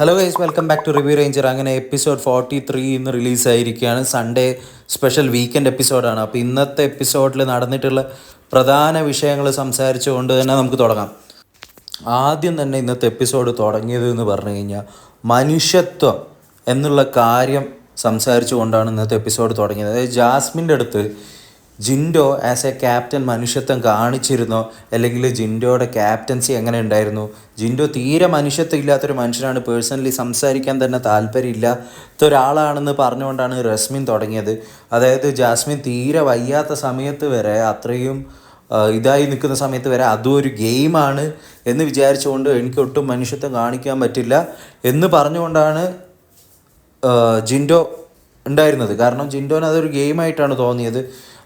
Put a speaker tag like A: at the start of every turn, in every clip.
A: Hello guys welcome back to review ranger അങ്ങനെ episode forty three ഇന്ന് റിലീസായിരിക്കുകയാണ് Sunday special weekend എപ്പിസോഡാണ് അപ്പോൾ ഇന്നത്തെ എപ്പിസോഡിൽ നടന്നിട്ടുള്ള പ്രധാന വിഷയങ്ങൾ സംസാരിച്ചുകൊണ്ട് തന്നെ നമുക്ക് തുടങ്ങാം. ആദ്യം തന്നെ ഇന്നത്തെ എപ്പിസോഡ് തുടങ്ങിയത് എന്ന് പറഞ്ഞു കഴിഞ്ഞാൽ മനുഷ്യത്വം എന്നുള്ള കാര്യം സംസാരിച്ചുകൊണ്ടാണ് ഇന്നത്തെ എപ്പിസോഡ് തുടങ്ങിയത്. അതായത് ജാസ്മിന്റെ അടുത്ത് ജിൻഡോ ആസ് എ ക്യാപ്റ്റൻ മനുഷ്യത്വം കാണിച്ചിരുന്നോ? അല്ലെങ്കിൽ ജിൻഡോയുടെ ക്യാപ്റ്റൻസി എങ്ങനെ ഉണ്ടായിരുന്നു? ജിൻഡോ തീരെ മനുഷ്യത്വം ഇല്ലാത്തൊരു മനുഷ്യനാണ്. പേഴ്സണലി സംസാരിക്കാൻ തന്നെ താല്പര്യമില്ലാത്ത ഒരാളാണെന്ന് പറഞ്ഞുകൊണ്ടാണ് റസ്മിൻ തുടങ്ങിയത്. അതായത് ജാസ്മിൻ തീരെ വയ്യാത്ത സമയത്ത് വരെ അത്രയും ഇതായി നിൽക്കുന്ന സമയത്ത് വരെ അതും ഒരു ഗെയിമാണ് എന്ന് വിചാരിച്ചുകൊണ്ട് എനിക്ക് ഒട്ടും മനുഷ്യത്വം കാണിക്കാൻ പറ്റില്ല എന്ന് പറഞ്ഞുകൊണ്ടാണ് ജിൻഡോ ഉണ്ടായിരുന്നത്. കാരണം ജിൻഡോന് അതൊരു ഗെയിമായിട്ടാണ് തോന്നിയത്.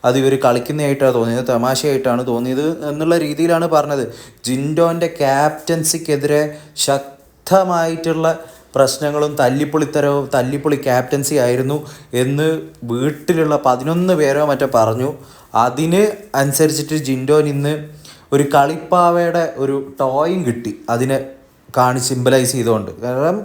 A: അത് ഇവർ കളിക്കുന്നതായിട്ടാണ് തോന്നിയത് തമാശയായിട്ടാണ് തോന്നിയത് എന്നുള്ള രീതിയിലാണ് പറഞ്ഞത്. ജിൻഡോന്റെ ക്യാപ്റ്റൻസിക്കെതിരെ ശക്തമായിട്ടുള്ള പ്രശ്നങ്ങളും തല്ലിപ്പൊളിത്തരവും തല്ലിപ്പൊളി ക്യാപ്റ്റൻസി ആയിരുന്നു എന്ന് വീട്ടിലുള്ള പതിനൊന്ന് പേരോ മറ്റോ പറഞ്ഞു. അതിന് അനുസരിച്ചിട്ട് ജിൻഡോൻ ഇന്ന് ഒരു കളിപ്പാവയുടെ ഒരു ടോയും കിട്ടി അതിനെ കാണി സിമ്പലൈസ് ചെയ്തുകൊണ്ട്. കാരണം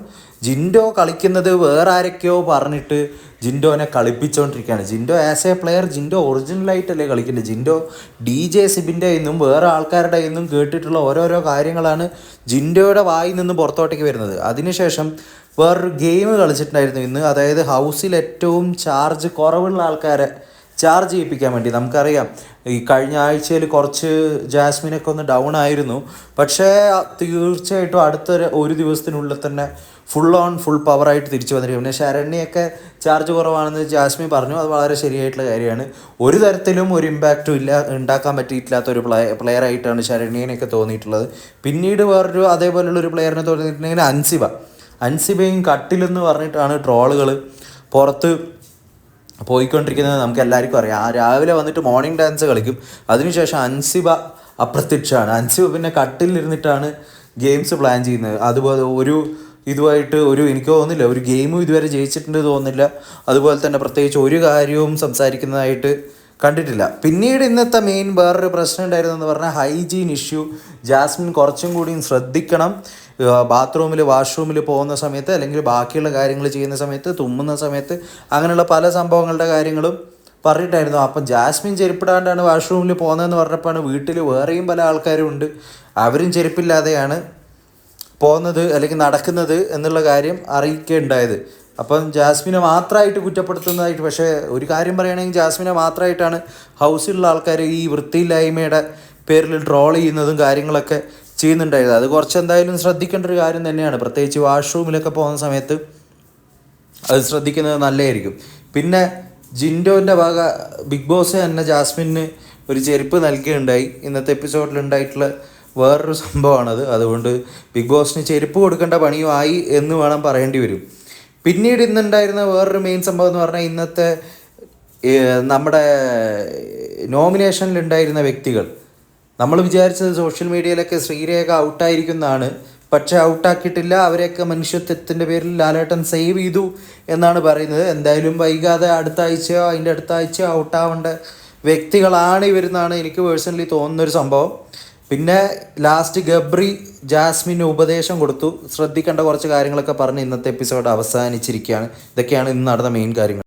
A: ജിൻഡോ കളിക്കുന്നത് വേറെ ആരൊക്കെയോ പറഞ്ഞിട്ട് ജിൻഡോനെ കളിപ്പിച്ചുകൊണ്ടിരിക്കുകയാണ് Jindo as a player Jindo ഒറിജിനലായിട്ടല്ലേ കളിക്കുന്നത് ജിൻഡോ ഡി ജെ സിബിന്റെ നിന്നും വേറെ ആൾക്കാരുടെ നിന്നും കേട്ടിട്ടുള്ള ഓരോരോ കാര്യങ്ങളാണ് ജിൻഡോയുടെ വായിൽ നിന്ന് പുറത്തോട്ടേക്ക് വരുന്നത്. അതിനുശേഷം വേറൊരു ഗെയിം കളിച്ചിട്ടുണ്ടായിരുന്നു ഇന്ന്. അതായത് ഹൗസിൽ ഏറ്റവും ചാർജ് കുറവുള്ള ആൾക്കാരെ ചാർജ് ചെയ്യിപ്പിക്കാൻ വേണ്ടി. നമുക്കറിയാം ഈ കഴിഞ്ഞ ആഴ്ചയിൽ കുറച്ച് ജാസ്മിനൊക്കെ ഒന്ന് ഡൗൺ ആയിരുന്നു. പക്ഷേ തീർച്ചയായിട്ടും അടുത്ത ഒരു- ദിവസത്തിനുള്ളിൽ തന്നെ ഫുൾ ഓൺ ഫുൾ പവറായിട്ട് തിരിച്ചു വന്നിരിക്കും. പിന്നെ ശരണ്യൊക്കെ ചാർജ് കുറവാണെന്ന് ജാസ്മിൻ പറഞ്ഞു. അത് വളരെ ശരിയായിട്ടുള്ള കാര്യമാണ്. ഒരു തരത്തിലും ഒരു ഇമ്പാക്റ്റും ഇല്ല ഉണ്ടാക്കാൻ പറ്റിയിട്ടില്ലാത്ത ഒരു പ്ലേ പ്ലെയർ ആയിട്ടാണ് ശരണ്യനെയൊക്കെ തോന്നിയിട്ടുള്ളത്. പിന്നീട് വേറൊരു അതേപോലുള്ള ഒരു പ്ലെയറിനെ തോന്നിയിട്ടുണ്ടെങ്കിൽ അൻസിബ. അൻസിബയും കട്ടിലെന്ന് പറഞ്ഞിട്ടാണ് ട്രോളുകൾ പുറത്ത് പോയിക്കൊണ്ടിരിക്കുന്നത് നമുക്ക് എല്ലാവർക്കും അറിയാം. ആ രാവിലെ വന്നിട്ട് മോർണിംഗ് ഡാൻസ് കളിക്കും. അതിനുശേഷം അൻസിബ അപ്രത്യക്ഷമാണ് അൻസിബ പിന്നെ കട്ടിലിരുന്നിട്ടാണ് ഗെയിംസ് പ്ലാൻ ചെയ്യുന്നത്. അതുപോലെ ഒരു ഇതുമായിട്ട് ഒരു എനിക്ക് തോന്നുന്നില്ല ഒരു ഗെയിമും ഇതുവരെ ജയിച്ചിട്ടുണ്ട് തോന്നുന്നില്ല. അതുപോലെ തന്നെ പ്രത്യേകിച്ച് ഒരു കാര്യവും സംസാരിക്കുന്നതായിട്ട് കണ്ടിട്ടില്ല. പിന്നീട് ഇന്നത്തെ മെയിൻ വേറൊരു പ്രശ്നം ഉണ്ടായിരുന്നെന്ന് പറഞ്ഞാൽ ഹൈജീൻ ഇഷ്യൂ ജാസ്മിൻ കുറച്ചും കൂടിയും ശ്രദ്ധിക്കണം. ബാത്റൂമിൽ വാഷ്റൂമിൽ പോകുന്ന സമയത്ത് അല്ലെങ്കിൽ ബാക്കിയുള്ള കാര്യങ്ങൾ ചെയ്യുന്ന സമയത്ത് തുമ്മുന്ന സമയത്ത് അങ്ങനെയുള്ള പല സംഭവങ്ങളുടെ കാര്യങ്ങളും പറഞ്ഞിട്ടായിരുന്നു. അപ്പം ജാസ്മിൻ ചെരുപ്പിടാണ്ടാണ് വാഷ്റൂമിൽ പോകുന്നതെന്ന് പറഞ്ഞപ്പോൾ വീട്ടിൽ വേറെയും പല ആൾക്കാരും ഉണ്ട്. അവരും ചെരുപ്പില്ലാതെയാണ് പോകുന്നത് അല്ലെങ്കിൽ നടക്കുന്നത് എന്നുള്ള കാര്യം അറിയിക്കുകയുണ്ടായത് അപ്പം ജാസ്മിനെ മാത്രമായിട്ട് കുറ്റപ്പെടുത്തുന്നതായിട്ട് പക്ഷേ ഒരു കാര്യം പറയുകയാണെങ്കിൽ ജാസ്മിനെ മാത്രമായിട്ടാണ് ഹൗസിലുള്ള ആൾക്കാർ ഈ വൃത്തിയില്ലായ്മയുടെ പേരിൽ ട്രോൾ ചെയ്യുന്നതും കാര്യങ്ങളൊക്കെ ചെയ്യുന്നുണ്ടായത് അത് കുറച്ച് എന്തായാലും ശ്രദ്ധിക്കേണ്ട ഒരു കാര്യം തന്നെയാണ്. പ്രത്യേകിച്ച് വാഷ്റൂമിലൊക്കെ പോകുന്ന സമയത്ത് അത് ശ്രദ്ധിക്കുന്നത് നല്ലതായിരിക്കും. പിന്നെ ജിൻഡോന്റെ ഭാഗ ബിഗ് ബോസ് തന്നെ ജാസ്മിന് ഒരു ചെരുപ്പ് നൽകുകയുണ്ടായി ഇന്നത്തെ എപ്പിസോഡിൽ ഉണ്ടായിട്ടുള്ള വേറൊരു സംഭവമാണത്. അതുകൊണ്ട് ബിഗ് ബോസിന് ചെരുപ്പ് കൊടുക്കേണ്ട പണിയുമായി എന്ന് വേണം പറയേണ്ടി വരും. പിന്നീട് ഇന്നുണ്ടായിരുന്ന വേറൊരു മെയിൻ സംഭവം എന്ന് പറഞ്ഞാൽ ഇന്നത്തെ നമ്മുടെ നോമിനേഷനിലുണ്ടായിരുന്ന വ്യക്തികൾ. നമ്മൾ വിചാരിച്ചത് സോഷ്യൽ മീഡിയയിലൊക്കെ ശ്രീരേഖ ഔട്ടായിരിക്കുന്നതാണ് പക്ഷേ ഔട്ടാക്കിയിട്ടില്ല. അവരെയൊക്കെ മനുഷ്യത്വത്തിന്റെ പേരിൽ ലാലേട്ടൻ സേവ് ചെയ്തു എന്നാണ് പറയുന്നത്. എന്തായാലും വൈകാതെ അടുത്ത ആഴ്ചയോ അതിന്റെ അടുത്ത ആഴ്ചയോ ഔട്ടാവേണ്ട വ്യക്തികളാണ് ഇവരെന്നാണ് എനിക്ക് പേഴ്സണലി തോന്നുന്നൊരു സംഭവം. പിന്നെ ലാസ്റ്റ് ഗബ്രി ജാസ്മിന് ഉപദേശം കൊടുത്തു. ശ്രദ്ധിക്കേണ്ട കുറച്ച് കാര്യങ്ങളൊക്കെ പറഞ്ഞ് ഇന്നത്തെ എപ്പിസോഡ് അവസാനിച്ചിരിക്കുകയാണ്. ഇതൊക്കെയാണ് ഇന്ന് നടന്ന മെയിൻ കാര്യങ്ങൾ.